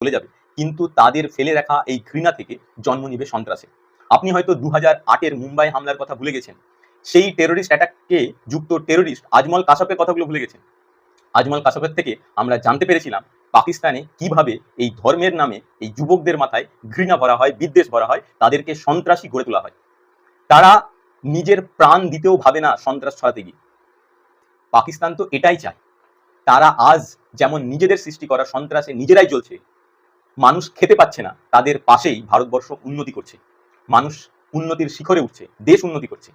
চলে যাবে। কিন্তু তাদের ফেলে রাখা এই ঘৃণা থেকে জন্ম নিবে সন্ত্রাসে। আপনি হয়তো দু হাজার আটের মুম্বাই হামলার কথা ভুলে গেছেন। সেই টেরোরিস্ট অ্যাটাককে যুক্ত টেরোরিস্ট আজমল কাসাপের কথাগুলো ভুলে গেছেন। আজমল কাসাপের থেকে আমরা জানতে পেরেছিলাম পাকিস্তানে কীভাবে এই ধর্মের নামে এই যুবকদের মাথায় ঘৃণা ভরা হয়, বিদ্বেষ ভরা হয়, তাদেরকে সন্ত্রাসী গড়ে তোলা হয়। তারা নিজের প্রাণ দিতেও ভাবে না সন্ত্রাস ছড়াতে গিয়ে। পাকিস্তান তো এটাই চায়। তারা আজ যেমন নিজেদের সৃষ্টি করা সন্ত্রাসে নিজেরাই চলছে মানুষ খেতে পাচ্ছে না, তাদের পাশেই ভারতবর্ষ উন্নতি করছে। মানুষ উন্নতির শিখরে উঠছে, দেশ উন্নতি করছে।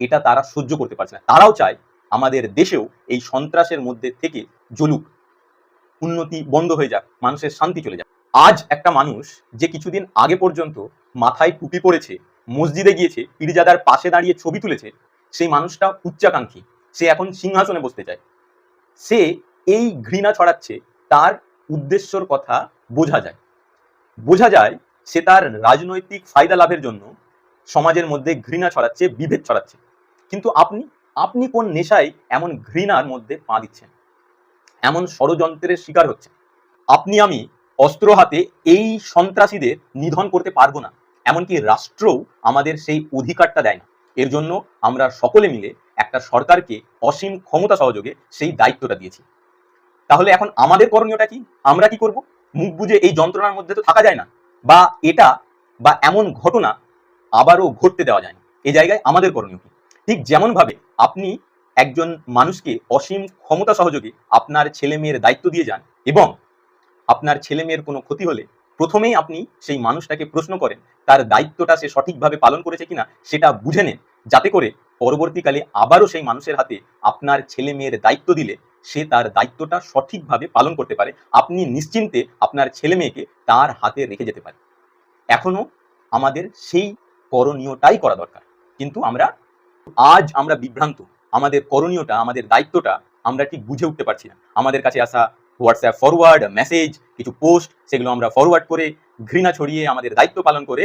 এটা তারা সহ্য করতে পারছে না। তারাও চায় আমাদের দেশেও এই সন্ত্রাসের মধ্যে থেকে জ্বলুক। উন্নতি বন্ধ হয়ে যাক, মানুষের শান্তি চলে যাক। আজ একটা মানুষ যে কিছুদিন আগে পর্যন্ত মাথায় টুপি পরেছে, মসজিদে গিয়েছে, পীরজাদার পাশে দাঁড়িয়ে ছবি তুলেছে, সেই মানুষটা উচ্চাকাঙ্ক্ষী। সে এখন সিংহাসনে বসতে চায়। সে এই ঘৃণা ছড়াচ্ছে, তার উদ্দেশ্যর কথা বোঝা যায়। বোঝা যায় সে তার রাজনৈতিক ফায়দা লাভের জন্য সমাজের মধ্যে ঘৃণা ছড়াচ্ছে, বিভেদ ছড়াচ্ছে। কিন্তু আপনি আপনি কোন নেশায় এমন ঘৃণার মধ্যে পা দিচ্ছেন? এমন ষড়যন্ত্রের শিকার হচ্ছে আপনি, আমি অস্ত্র হাতে এই সন্ত্রাসীদের নিধন করতে পারব না। এমনকি রাষ্ট্রও আমাদের সেই অধিকারটা দেয় না। এর জন্য আমরা সকলে মিলে একটা সরকারকে অসীম ক্ষমতা সহযোগে সেই দায়িত্বটা দিয়েছি। তাহলে এখন আমাদের করণীয়টা কি? আমরা কি করব? মুখ বুঝে এই যন্ত্রণার মধ্যে তো থাকা যায় না। বা এটা বা এমন ঘটনা আবারও ঘটতে দেওয়া যায়। না এই জায়গায় আমাদের করণীয় কি? ঠিক যেমন ভাবে আপনি একজন মানুষকে অসীম ক্ষমতা সহযোগে আপনার ছেলে মেয়ের দায়িত্ব দিয়ে যান এবং আপনার ছেলে মেয়ের কোনো ক্ষতি হলে প্রথমেই আপনি সেই মানুষটাকে প্রশ্ন করেন, তার দায়িত্বটা সে সঠিকভাবে পালন করেছে কিনা সেটা বুঝে নেন। যাতে করে পরবর্তীকালে আবারও সেই মানুষের হাতে আপনার ছেলে মেয়ের দায়িত্ব দিলে সে তার দায়িত্বটা সঠিকভাবে পালন করতে পারে। আপনি নিশ্চিন্তে আপনার ছেলে মেয়েকে তার হাতে রেখে যেতে পারে এখনও আমাদের সেই করণীয়টাই করা দরকার। কিন্তু আমরা আজ আমরা বিভ্রান্ত। আমাদের করণীয়টা, আমাদের দায়িত্বটা আমরা ঠিক বুঝে উঠতে পারছি না। আমাদের কাছে আসা হোয়াটসঅ্যাপ ফরওয়ার্ড মেসেজ কিছু পোস্ট সেগুলো আমরা ফরওয়ার্ড করে ঘৃণা ছড়িয়ে আমাদের দায়িত্ব পালন করে